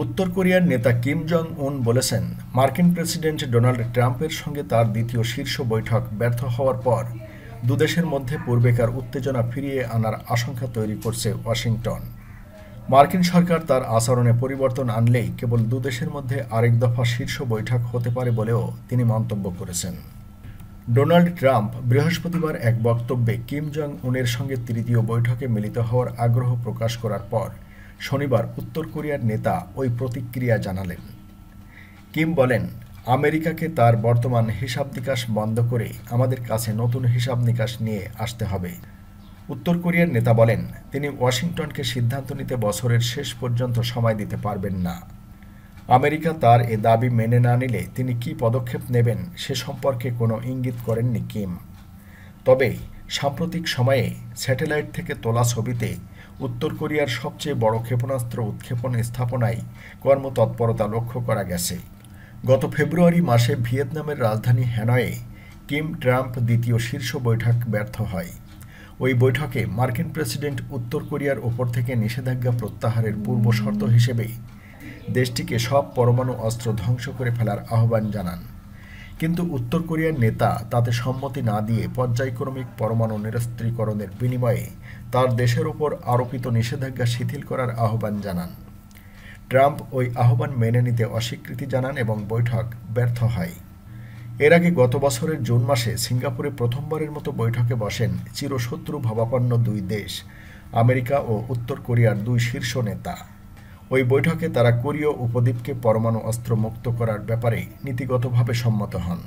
উত্তর কোরিয়ার নেতা কিম জং উন বলেছেন, মার্কিন প্রেসিডেন্ট ডোনাল্ড ট্রাম্পের সঙ্গে তার দ্বিতীয় শীর্ষ বৈঠক ব্যর্থ হওয়ার পর দুদেশের মধ্যে পূর্বেকার উত্তেজনা ফিরিয়ে আনার আশঙ্কা তৈরি করছে ওয়াশিংটন। মার্কিন সরকার তার আচরণে পরিবর্তন আনলেই কেবল দুদেশের মধ্যে আরেক দফা শীর্ষ বৈঠক হতে পারে বলেও তিনি মন্তব্য করেছেন। ডোনাল্ড ট্রাম্প বৃহস্পতিবার এক বক্তব্যে কিম জং উনের সঙ্গে তৃতীয় বৈঠকে মিলিত হওয়ার আগ্রহ প্রকাশ করার পর শনিবার উত্তর কোরিয়ার নেতা ওই প্রতিক্রিয়া জানালেন। কিম বলেন, আমেরিকাকে তার বর্তমান হিসাব নিকাশ বন্ধ করে আমাদের কাছে নতুন হিসাব নিকাশ নিয়ে আসতে হবে। উত্তর কোরিয়ার নেতা বলেন, তিনি ওয়াশিংটনকে সিদ্ধান্ত নিতে বছরের শেষ পর্যন্ত সময় দিতে পারবেন না। আমেরিকা তার এ দাবি মেনে না নিলে তিনি কি পদক্ষেপ নেবেন সে সম্পর্কে কোনো ইঙ্গিত করেননি কিম। তবে সাম্প্রতিক সময়ে স্যাটেলাইট থেকে তোলা ছবিতে উত্তর কোরিয়ার সবচেয়ে বড় ক্ষেপণাস্ত্র উৎক্ষেপণ স্থাপনায় কর্মতৎপরতা লক্ষ্য করা গেছে। গত ফেব্রুয়ারি মাসে ভিয়েতনামের রাজধানী হ্যানয়ে কিম ট্রাম্প দ্বিতীয় শীর্ষ বৈঠক ব্যর্থ হয়। ওই বৈঠকে মার্কিন প্রেসিডেন্ট উত্তর কোরিয়ার ওপর থেকে নিষেধাজ্ঞা প্রত্যাহারের পূর্ব শর্ত হিসেবে দেশটিকে সব পরমাণু অস্ত্র ধ্বংস করে ফেলার আহ্বান জানান। কিন্তু উত্তর কোরিয়ার নেতা তাতে সম্মতি না দিয়ে পর্যায়ক্রমিক পরমাণু নিরস্ত্রীকরণের বিনিময়ে তার দেশের ওপর আরোপিত নিষেধাজ্ঞা শিথিল করার আহ্বান জানান। ট্রাম্প ওই আহ্বান মেনে নিতে অস্বীকৃতি জানান এবং বৈঠক ব্যর্থ হয়। এর আগে গত বছরের জুন মাসে সিঙ্গাপুরে প্রথমবারের মতো বৈঠকে বসেন চিরশত্রু ভাবাপন্ন দুই দেশ, আমেরিকা ও উত্তর কোরিয়ার দুই শীর্ষ নেতা। ওই বৈঠকে তারা কোরীয় উপদ্বীপকে পরমাণু অস্ত্র মুক্ত করার ব্যাপারে নীতিগতভাবে সম্মত হন।